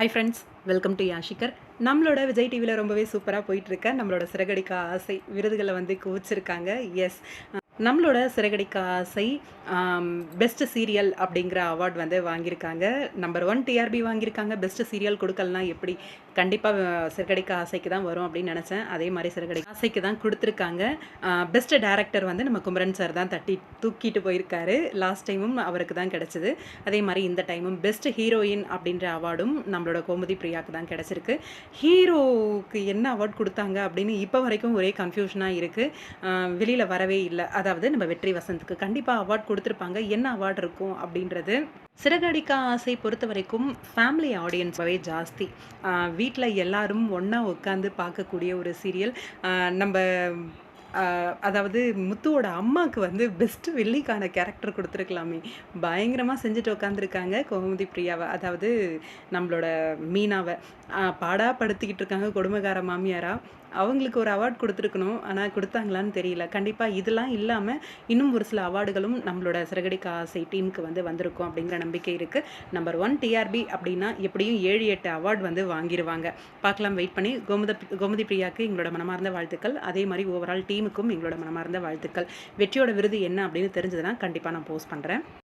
High friends welcome to யாஷிகர் நம்மளோட விஜய் டிவியில் ரொம்பவே சூப்பராக போயிட்டுருக்க நம்மளோட சிறகடிக்க ஆசை விருதுகளை வந்து குவிச்சிருக்காங்க. எஸ் நம்மளோட சிறகடிக்க ஆசை பெஸ்ட் சீரியல் அப்படிங்கிற அவார்ட் வந்து வாங்கியிருக்காங்க. நம்பர் ஒன் டிஆர்பி வாங்கியிருக்காங்க. பெஸ்ட் சீரியல் கொடுக்கலனா எப்படி? கண்டிப்பாக சிறகடிக்க ஆசைக்கு தான் வரும் அப்படின்னு நினச்சேன். அதே மாதிரி சிறகடி ஆசைக்கு தான் கொடுத்துருக்காங்க. பெஸ்ட் டேரக்டர் வந்து நம்ம குமரன் சார் தான் தட்டி தூக்கிட்டு போயிருக்காரு. லாஸ்ட் டைமும் அவருக்கு தான் கிடச்சிது. அதே மாதிரி இந்த டைமும் பெஸ்ட் ஹீரோயின் அப்படின்ற அவார்டும் நம்மளோட கோமதி பிரியாவுக்கு தான் கிடச்சிருக்கு. ஹீரோவுக்கு என்ன அவார்ட் கொடுத்தாங்க அப்படின்னு இப்போ வரைக்கும் ஒரே கன்ஃபியூஷனாக இருக்குது வெளியில் வரவே இல்லை. அதை அதாவது நம்ம வெற்றி வசந்த்க்கு கண்டிப்பாக அவார்ட் கொடுத்துருப்பாங்க. என்ன அவார்ட் இருக்கும் அப்படின்றது சிறகடிக்கா ஆசை பொறுத்த வரைக்கும் ஃபேமிலி ஆடியன்ஸாகவே ஜாஸ்தி. வீட்டில் எல்லாரும் ஒன்றா உட்காந்து பார்க்கக்கூடிய ஒரு சீரியல் நம்ம அதாவது முத்துவோட அம்மாவுக்கு வந்து பெஸ்ட்டு வெள்ளிக்கான கேரக்டர் கொடுத்துருக்கலாமே. பயங்கரமாக செஞ்சுட்டு உட்காந்துருக்காங்க கோமதி பிரியாவை. அதாவது நம்மளோட மீனாவை. பாடாக படுத்திக்கிட்டு இருக்காங்க கொடுமைக்கார மாமியாரா. அவங்களுக்கு ஒரு அவார்ட் கொடுத்துருக்கணும். ஆனால் கொடுத்தாங்களான்னு தெரியல. கண்டிப்பாக இதெல்லாம் இல்லாமல் இன்னும் ஒரு சில அவார்டுகளும் நம்மளோட சிறகடிக்க ஆசை டீமுக்கு வந்து வந்திருக்கும் அப்படிங்கிற நம்பிக்கை இருக்குது நம்பர் ஒன் டிஆர்பி அப்படின்னா எப்படியும் ஏழு எட்டு அவார்ட் வந்து வாங்கிடுவாங்க பார்க்கலாம் வெயிட் பண்ணி. கோமுத கோமதி பிரியாவுக்கு எங்களோட மனமார்ந்த வாழ்த்துக்கள். அதே மாதிரி ஓவரால் டீமுக்கும் எங்களோட மனமார்ந்த வாழ்த்துக்கள். வெற்றியோட விருது என்ன அப்படின்னு தெரிஞ்சதுன்னா கண்டிப்பாக நான் போஸ்ட் பண்ணுறேன்